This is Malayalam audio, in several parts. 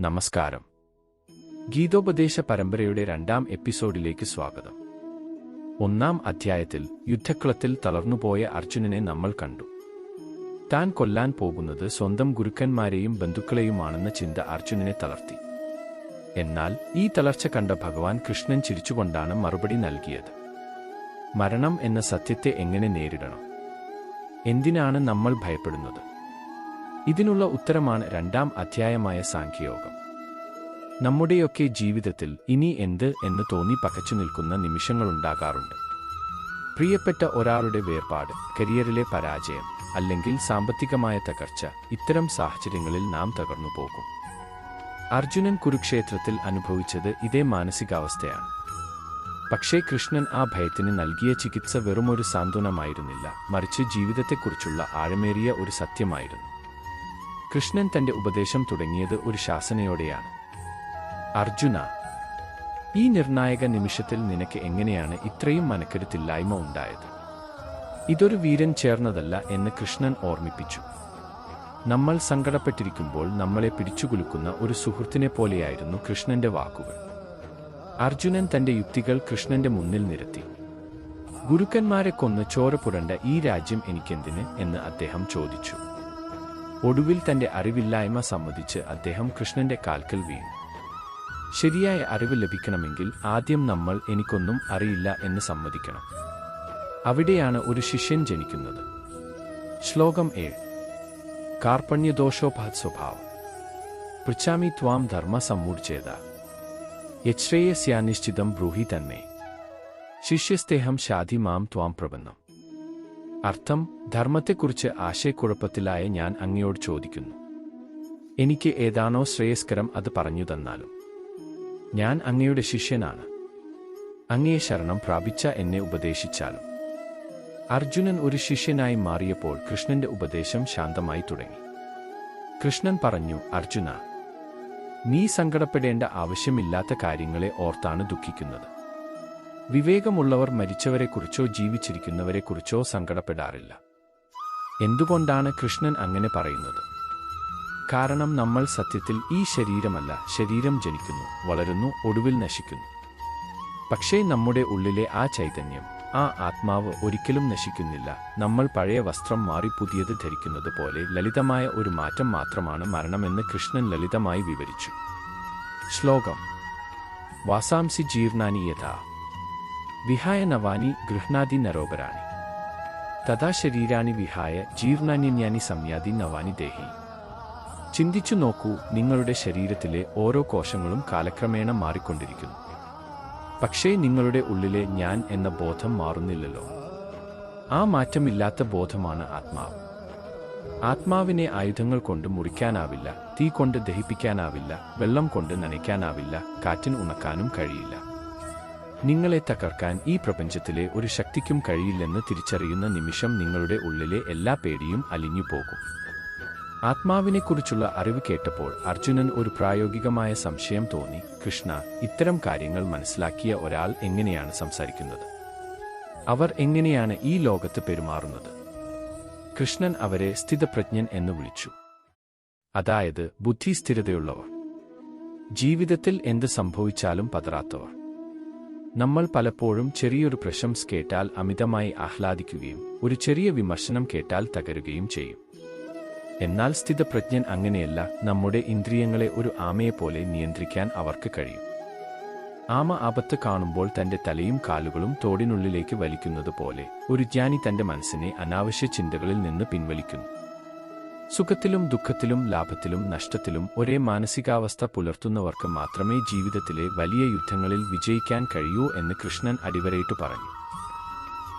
നമസ്കാരം. ഗീതോപദേശ പരമ്പരയുടെ രണ്ടാം എപ്പിസോഡിലേക്ക് സ്വാഗതം. ഒന്നാം അധ്യായത്തിൽ യുദ്ധക്കളത്തിൽ തളർന്നുപോയ അർജുനനെ നമ്മൾ കണ്ടു. താൻ കൊല്ലാൻ പോകുന്നത് സ്വന്തം ഗുരുക്കന്മാരെയും ബന്ധുക്കളെയുമാണെന്ന ചിന്ത അർജുനനെ തളർത്തി. എന്നാൽ ഈ തളർച്ച കണ്ട ഭഗവാൻ കൃഷ്ണൻ ചിരിച്ചുകൊണ്ടാണ് മറുപടി നൽകിയത്. മരണം എന്ന സത്യത്തെ എങ്ങനെ നേരിടണം? എന്തിനാണ് നമ്മൾ ഭയപ്പെടുന്നത്? ഇതിനുള്ള ഉത്തരമാണ് രണ്ടാം അധ്യായമായ സാഖ്യയോഗം. നമ്മുടെയൊക്കെ ജീവിതത്തിൽ ഇനി എന്ത് എന്ന് തോന്നി പകച്ചു നിൽക്കുന്ന നിമിഷങ്ങളുണ്ടാകാറുണ്ട്. പ്രിയപ്പെട്ട ഒരാളുടെ വേർപാട് കരിയറിലെ പരാജയം അല്ലെങ്കിൽ സാമ്പത്തികമായ തകർച്ച ഇത്തരം സാഹചര്യങ്ങളിൽ നാം തകർന്നു പോകും. അർജുനൻ കുരുക്ഷേത്രത്തിൽ അനുഭവിച്ചത് ഇതേ മാനസികാവസ്ഥയാണ്. പക്ഷേ കൃഷ്ണൻ ആ ഭയത്തിന് നൽകിയ ചികിത്സ വെറുമൊരു സാന്ത്വനമായിരുന്നില്ല മറിച്ച് ജീവിതത്തെക്കുറിച്ചുള്ള ആഴമേറിയ ഒരു സത്യമായിരുന്നു. കൃഷ്ണൻ തന്റെ ഉപദേശം തുടങ്ങിയത് ഒരു ശാസനയോടെയാണ്. അർജുന ഈ നിർണായക നിമിഷത്തിൽ നിനക്ക് എങ്ങനെയാണ് ഇത്രയും മനക്കരുത്തില്ലായ്മ ഉണ്ടായത്? ഇതൊരു വീരൻ ചേർന്നതല്ല എന്ന് കൃഷ്ണൻ ഓർമ്മിപ്പിച്ചു. നമ്മൾ സങ്കടപ്പെട്ടിരിക്കുമ്പോൾ നമ്മളെ പിടിച്ചുകുലുക്കുന്ന ഒരു സുഹൃത്തിനെ പോലെയായിരുന്നു കൃഷ്ണന്റെ വാക്കുകൾ. അർജുനൻ തന്റെ യുക്തികൾ കൃഷ്ണന്റെ മുന്നിൽ നിരത്തി. ഗുരുക്കന്മാരെ കൊന്ന് ചോര പുരണ്ട ഈ രാജ്യം എനിക്കെന്തിന് എന്ന് അദ്ദേഹം ചോദിച്ചു. ഒടുവിൽ തന്റെ അറിവില്ലായ്മ സമ്മതിച്ച് അദ്ദേഹം കൃഷ്ണന്റെ കാൽക്കൽ വീണു. ശരിയായ അറിവ് ലഭിക്കണമെങ്കിൽ ആദ്യം നമ്മൾ എനിക്കൊന്നും അറിയില്ല എന്ന് സമ്മതിക്കണം. അവിടെയാണ് ഒരു ശിഷ്യൻ ജനിക്കുന്നത്. ശ്ലോകം ഏഴ്. കാർപ്പണ്യദോഷോപാത് സ്വഭാവം. പൃച്ഛാമി ത്വാം ധർമ്മ സമ്മൂർച്ചേത. യശ്രേയസ്യാനിശ്ചിതം ബ്രൂഹി തന്നെ. ശിഷ്യസ്തേഹം ഷാധി മാം ത്വാം പ്രബന്ധം. അർത്ഥം ധർമ്മത്തെക്കുറിച്ച് ആശയക്കുഴപ്പത്തിലായ ഞാൻ അങ്ങയോട് ചോദിക്കുന്നു. എനിക്ക് ഏതാണോ ശ്രേയസ്കരം അത് പറഞ്ഞു തന്നാലും. ഞാൻ അങ്ങയുടെ ശിഷ്യനാണ്. അങ്ങയെ ശരണം പ്രാപിച്ച എന്നെ ഉപദേശിച്ചാലും. അർജുനൻ ഒരു ശിഷ്യനായി മാറിയപ്പോൾ കൃഷ്ണന്റെ ഉപദേശം ശാന്തമായി തുടങ്ങി. കൃഷ്ണൻ പറഞ്ഞു അർജുന നീ സങ്കടപ്പെടേണ്ട ആവശ്യമില്ലാത്ത കാര്യങ്ങളെ ഓർത്താണ് ദുഃഖിക്കുന്നത്. വിവേകമുള്ളവർ മരിച്ചവരെക്കുറിച്ചോ ജീവിച്ചിരിക്കുന്നവരെക്കുറിച്ചോ സങ്കടപ്പെടാറില്ല. എന്തുകൊണ്ടാണ് കൃഷ്ണൻ അങ്ങനെ പറയുന്നത്? കാരണം നമ്മൾ സത്യത്തിൽ ഈ ശരീരമല്ല ശരീരം ജനിക്കുന്നു വളരുന്നു ഒടുവിൽ നശിക്കുന്നു. പക്ഷേ നമ്മുടെ ഉള്ളിലെ ആ ചൈതന്യം ആ ആത്മാവ് ഒരിക്കലും നശിക്കുന്നില്ല. നമ്മൾ പഴയ വസ്ത്രം മാറി പുതിയത് ധരിക്കുന്നത് പോലെ ലളിതമായ ഒരു മാറ്റം മാത്രമാണ് മരണമെന്ന് കൃഷ്ണൻ ലളിതമായി വിവരിച്ചു. ശ്ലോകം. വാസാംസി ജീർണാനി യഥാ വിഹായ നവാനി ഗൃഹ്ണാതി നരോപരാണി. തഥാ ശരീരാണി വിഹായ ജീർണാന്യന്യാനി സംയാതി നവാനി ദേഹി. ചിന്തിച്ചു നോക്കൂ നിങ്ങളുടെ ശരീരത്തിലെ ഓരോ കോശങ്ങളും കാലക്രമേണ മാറിക്കൊണ്ടിരിക്കുന്നു. പക്ഷേ നിങ്ങളുടെ ഉള്ളിലെ ഞാൻ എന്ന ബോധം മാറുന്നില്ലല്ലോ. ആ മാറ്റമില്ലാത്ത ബോധമാണ് ആത്മാവ്. ആത്മാവിനെ ആയുധങ്ങൾ കൊണ്ട് മുറിക്കാനാവില്ല തീ കൊണ്ട് ദഹിപ്പിക്കാനാവില്ല വെള്ളം കൊണ്ട് നനയ്ക്കാനാവില്ല കാറ്റിന് ഉണക്കാനും കഴിയില്ല. നിങ്ങളെ തകർക്കാൻ ഈ പ്രപഞ്ചത്തിലെ ഒരു ശക്തിക്കും കഴിയില്ലെന്ന് തിരിച്ചറിയുന്ന നിമിഷം നിങ്ങളുടെ ഉള്ളിലെ എല്ലാ പേടിയും അലിഞ്ഞു പോകും ആത്മാവിനെക്കുറിച്ചുള്ള അറിവ് കേട്ടപ്പോൾ അർജുനൻ ഒരു പ്രായോഗികമായ സംശയം തോന്നി. കൃഷ്ണ ഇത്തരം കാര്യങ്ങൾ മനസ്സിലാക്കിയ ഒരാൾ എങ്ങനെയാണ് സംസാരിക്കുന്നത്? അവർ എങ്ങനെയാണ് ഈ ലോകത്ത് പെരുമാറുന്നത്? കൃഷ്ണൻ അവരെ സ്ഥിതപ്രജ്ഞൻ എന്ന് വിളിച്ചു. അതായത് ബുദ്ധിസ്ഥിരതയുള്ളവർ ജീവിതത്തിൽ എന്ത് സംഭവിച്ചാലും പതറാത്തവർ. നമ്മൾ പലപ്പോഴും ചെറിയൊരു പ്രശംസ കേട്ടാൽ അമിതമായി ആഹ്ലാദിക്കുകയും ഒരു ചെറിയ വിമർശനം കേട്ടാൽ തകരുകയും ചെയ്യും. എന്നാൽ സ്ഥിതപ്രജ്ഞൻ അങ്ങനെയല്ല നമ്മുടെ ഇന്ദ്രിയങ്ങളെ ഒരു ആമയെപ്പോലെ നിയന്ത്രിക്കാൻ അവർക്ക് കഴിയും. ആമ ആപത്ത് കാണുമ്പോൾ തന്റെ തലയും കാലുകളും തോടിനുള്ളിലേക്ക് വലിക്കുന്നത് പോലെ ഒരു ജ്ഞാനി തന്റെ മനസ്സിനെ അനാവശ്യ ചിന്തകളിൽ നിന്ന് പിൻവലിക്കുന്നു. സുഖത്തിലും ദുഃഖത്തിലും ലാഭത്തിലും നഷ്ടത്തിലും ഒരേ മാനസികാവസ്ഥ പുലർത്തുന്നവർക്ക് മാത്രമേ ജീവിതത്തിലെ വലിയ യുദ്ധങ്ങളിൽ വിജയിക്കാൻ കഴിയൂ എന്ന് കൃഷ്ണൻ അടിവരയിട്ടു പറഞ്ഞു.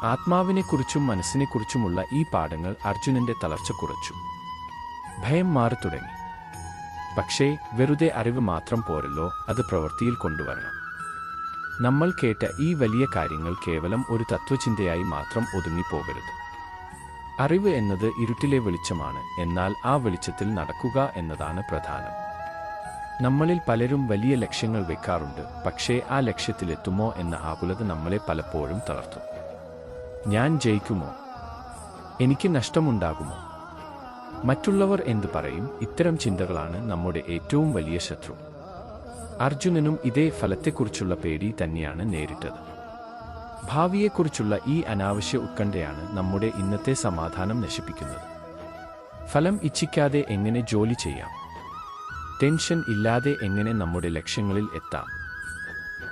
ആത്മാവിനെക്കുറിച്ചും മനസ്സിനെക്കുറിച്ചുമുള്ള ഈ പാഠങ്ങൾ അർജുനന്റെ തളർച്ച കുറച്ചു. ഭയം മാറി തുടങ്ങി. പക്ഷേ വെറുതെ അറിവ് മാത്രം പോരല്ലോ അത് പ്രവൃത്തിയിൽ കൊണ്ടുവരണം. നമ്മൾ കേട്ട ഈ വലിയ കാര്യങ്ങൾ കേവലം ഒരു തത്വചിന്തയായി മാത്രം ഒതുങ്ങിപ്പോകരുത്. അറിവ് എന്നത് ഇരുട്ടിലെ വെളിച്ചമാണ്. എന്നാൽ ആ വെളിച്ചത്തിൽ നടക്കുക എന്നതാണ് പ്രധാനം. നമ്മളിൽ പലരും വലിയ ലക്ഷ്യങ്ങൾ വെക്കാറുണ്ട്. പക്ഷേ ആ ലക്ഷ്യത്തിലെത്തുമോ എന്ന ആകുലത നമ്മളെ പലപ്പോഴും തളർത്തും. ഞാൻ ജയിക്കുമോ? എനിക്ക് നഷ്ടമുണ്ടാകുമോ? മറ്റുള്ളവർ എന്തു പറയും? ഇത്തരം ചിന്തകളാണ് നമ്മുടെ ഏറ്റവും വലിയ ശത്രു. അർജുനനും ഇതേ ഫലത്തെക്കുറിച്ചുള്ള പേടി തന്നെയാണ് നേരിട്ടത്. ഭാവിയെക്കുറിച്ചുള്ള ഈ അനാവശ്യ ഉത്കണ്ഠയാണ് നമ്മുടെ ഇന്നത്തെ സമാധാനം നശിപ്പിക്കുന്നത്. ഫലം ഇച്ഛിക്കാതെ എങ്ങനെ ജോലി ചെയ്യാം? ടെൻഷൻ ഇല്ലാതെ എങ്ങനെ നമ്മുടെ ലക്ഷ്യങ്ങളിൽ എത്താം?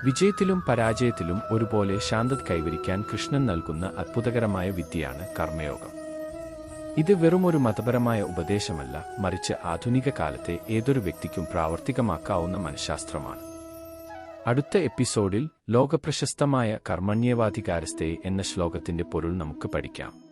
വിജയത്തിലും പരാജയത്തിലും ഒരുപോലെ ശാന്തത കൈവരിക്കാൻ കൃഷ്ണൻ നൽകുന്ന അത്ഭുതകരമായ വിദ്യയാണ് കർമ്മയോഗം. ഇത് വെറുമൊരു മതപരമായ ഉപദേശമല്ല മറിച്ച് ആധുനിക കാലത്തെ ഏതൊരു വ്യക്തിക്കും പ്രാവർത്തികമാക്കാവുന്ന മനഃശാസ്ത്രമാണ്. അടുത്ത എപ്പിസോഡിൽ ലോകപ്രശസ്തമായ കർമ്മണ്യവാധികാരസ്ഥയെ എന്ന ശ്ലോകത്തിന്റെ പൊരുൾ നമുക്ക് പഠിക്കാം.